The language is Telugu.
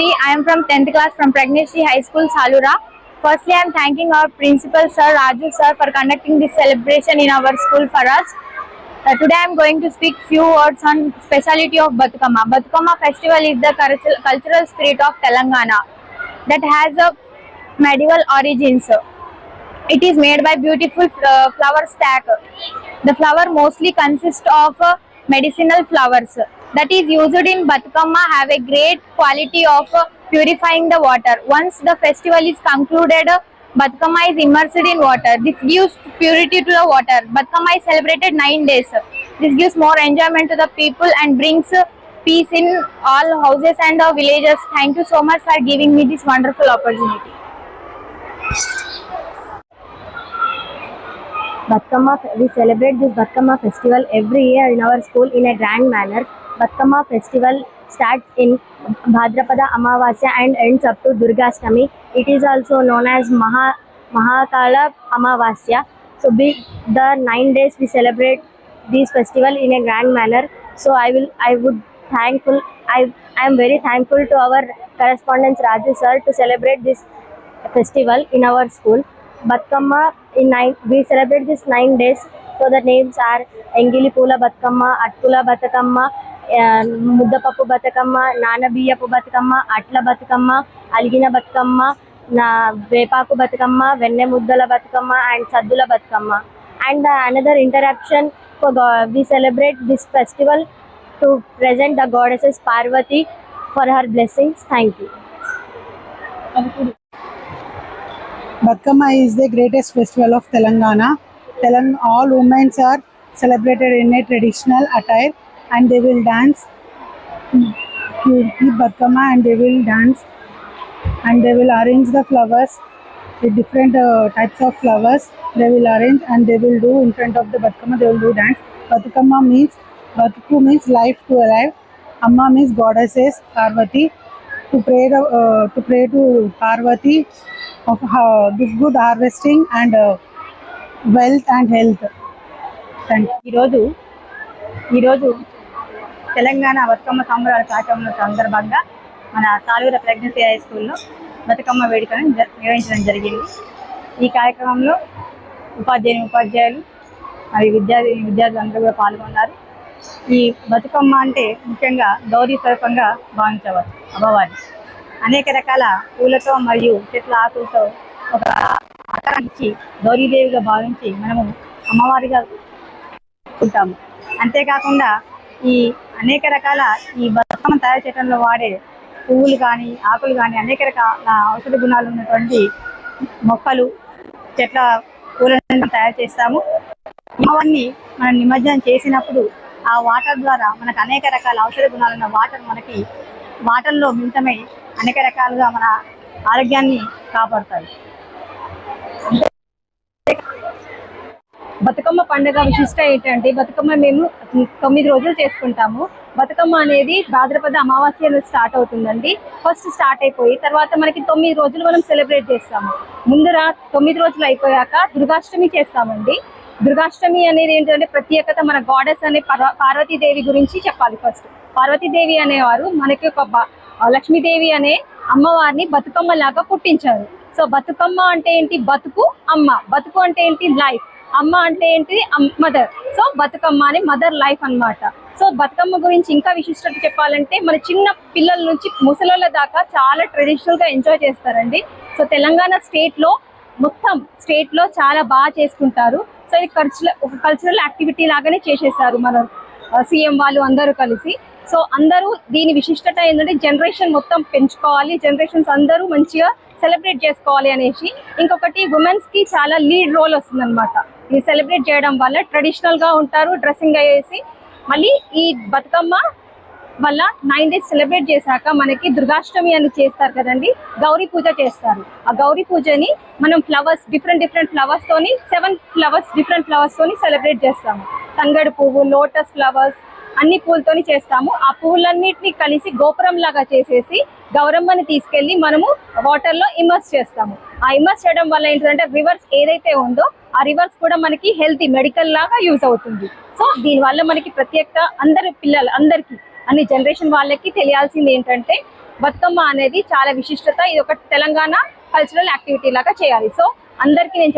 I am from 10th class from Pregnancy High School, Salura. Firstly, I am thanking our principal, Sir Raju, sir, for conducting this celebration in our school for us. Uh, today, I am going to speak few words on speciality of Batukama. Batukama festival is the cultural, cultural spirit of Telangana that has a medieval origins. It is made by beautiful uh, flower stack. The flower mostly consists of uh, medicinal flowers that is used in Batukama have a great quality of purifying the water. Once the festival is concluded, Batukama is immersed in water. This gives purity to the water. Batukama is celebrated nine days. This gives more enjoyment to the people and brings peace in all houses and uh, villages. Thank you so much for giving me this wonderful opportunity. Batkama, we celebrate this Batkama festival every year in our school in a grand manner. Batkama festival starts in Bhadrapada Amavasya and ends up to Durga Durgashtami. It is also known as Maha Mahakala Amavasya. So be, the nine days we celebrate this festival in a grand manner. So I will I would thankful I I am very thankful to our correspondent Raju sir to celebrate this festival in our school. Batkama in nine we celebrate this nine days. So the names are Engili Pula Batkama, Atkula Batakama, ముద్దపప్పు బతుకమ్మ నానబియ్య బతుకమ్మ అట్ల బతుకమ్మ అలిగిన బతుకమ్మ నా వేపాకు బతుకమ్మ వెన్నె Muddala Bathukamma and Saddula Bathukamma. And another interaction we celebrate this festival to present the goddesses Parvati for her blessings thank you Bathukamma is the greatest festival of Telangana Telangana all womens are celebrated in a traditional attire and they will dance you and they will dance and they will arrange the flowers the different uh, types of flowers they will arrange and they will do in front of the Bhaktama. they will do dance Bhaktama means Badku means life to alive Amma means goddesses Parvati to pray the, uh, to pray to Parvati of uh, good harvesting and uh, wealth and health. Thank you. Irodu, Irodu Telangana Bathukamma సంబరాల కార్యక్రమం సందర్భంగా మన సాలూర ప్రెగ్నెన్సీ హై స్కూల్లో బతుకమ్మ వేడుకను నిర్వహించడం జరిగింది. ఈ కార్యక్రమంలో ఉపాధ్యాయుని ఉపాధ్యాయులు మరియు విద్యార్థి విద్యార్థులందరూ కూడా పాల్గొన్నారు. ఈ బతుకమ్మ అంటే ముఖ్యంగా గౌరీ స్వరూపంగా భావించవచ్చు అమ్మవారిని. అనేక రకాల పూలతో మరియు చెట్ల ఆకులతో ఒక ఆకారం ఇచ్చి గౌరీదేవిగా భావించి మనము అమ్మవారిగా ఉంటాము. అంతేకాకుండా ఈ అనేక రకాల ఈ బతుకమ్మ తయారు చేయడంలో వాడే పువ్వులు కానీ ఆకులు కానీ అనేక రకాల ఔషధ గుణాలు ఉన్నటువంటి మొక్కలు చెట్ల పూలను తయారు చేస్తాము. అమ్మవారిని మనం నిమజ్జనం చేసినప్పుడు ఆ వాటర్ ద్వారా మనకు అనేక రకాల ఔషధ గుణాలు ఉన్న వాటర్ మనకి వాటర్లో మిళితమై అనేక రకాలుగా మన ఆరోగ్యాన్ని కాపాడుతాయి. బతుకమ్మ పండుగ విశిష్ట ఏంటంటే బతుకమ్మ మేము తొమ్మిది రోజులు చేసుకుంటాము. బతుకమ్మ అనేది భాద్రపద అమావాస్య స్టార్ట్ అవుతుందండి. ఫస్ట్ స్టార్ట్ అయిపోయి తర్వాత మనకి తొమ్మిది రోజులు మనం సెలబ్రేట్ చేస్తాము. ముందర తొమ్మిది రోజులు అయిపోయాక దుర్గాష్టమి చేస్తామండి. దుర్గాష్టమి అనేది ఏంటంటే ప్రత్యేకత మన గాడెస్ అనే పర్వ- పార్వతీదేవి గురించి చెప్పాలి ఫస్ట్ పార్వతీదేవి అనేవారు మనకి ఒక బ- లక్ష్మీదేవి అనే అమ్మవారిని బతుకమ్మ లాగా పుట్టించారు. సో బతుకమ్మ అంటే ఏంటి? బతుకు అమ్మ. బతుకు అంటే ఏంటి? లైఫ్. అమ్మ అంటే ఏంటి? మదర్ సో బతుకమ్మ అని మదర్ లైఫ్ అన్నమాట. సో బతుకమ్మ గురించి ఇంకా విశిష్టత చెప్పాలంటే మన చిన్న పిల్లల నుంచి ముసలోళ్ళ దాకా చాలా ట్రెడిషనల్గా ఎంజాయ్ చేస్తారండి. సో తెలంగాణ స్టేట్లో మొత్తం స్టేట్లో చాలా బాగా చేసుకుంటారు. సో ఇది కల్చరల్ ఒక కల్చరల్ యాక్టివిటీ లాగానే చేసేసారు మన సీఎం వాళ్ళు అందరూ కలిసి. సో అందరూ దీని విశిష్టత ఏంటంటే జనరేషన్ మొత్తం పెంచుకోవాలి. జనరేషన్స్ అందరూ మంచిగా సెలబ్రేట్ చేసుకోవాలి అనేసి ఇంకొకటి ఉమెన్స్కి చాలా లీడ్ రోల్ వస్తుంది అనమాట ఇది సెలబ్రేట్ చేయడం వల్ల ట్రెడిషనల్గా ఉంటారు డ్రెస్సింగ్ అయ్యేసి మళ్ళీ ఈ బతుకమ్మ వల్ల నైన్ డేస్ సెలబ్రేట్ చేశాక మనకి దుర్గాష్టమి అని చేస్తారు కదండి గౌరీ పూజ చేస్తారు. ఆ గౌరీ పూజని మనం ఫ్లవర్స్ డిఫరెంట్ డిఫరెంట్ ఫ్లవర్స్ తోని సెవెన్ ఫ్లవర్స్ డిఫరెంట్ ఫ్లవర్స్ తోని సెలబ్రేట్ చేస్తాము. తంగడు పువ్వు లోటస్ ఫ్లవర్స్ అన్ని పూలతోని చేస్తాము. ఆ పూలన్నిటిని కలిసి గోపురం లాగా చేసేసి గౌరమ్మని తీసుకెళ్ళి మనము వాటర్లో ఇమర్స్ చేస్తాము. ఆ ఇమర్స్ చేయడం వల్ల ఏంటంటే రివర్స్ ఏదైతే ఉందో ఆ రివర్స్ కూడా మనకి హెల్తీ మెడికల్ లాగా యూజ్ అవుతుంది. సో దీని వల్ల మనకి ప్రత్యేక అందరి పిల్లలు అందరికీ అన్ని జనరేషన్ వాళ్ళకి తెలియాల్సింది ఏంటంటే బతుకమ్మ అనేది చాలా విశిష్టత. ఇది ఒక తెలంగాణ కల్చరల్ యాక్టివిటీ లాగా చేయాలి. సో అందరికీ నేను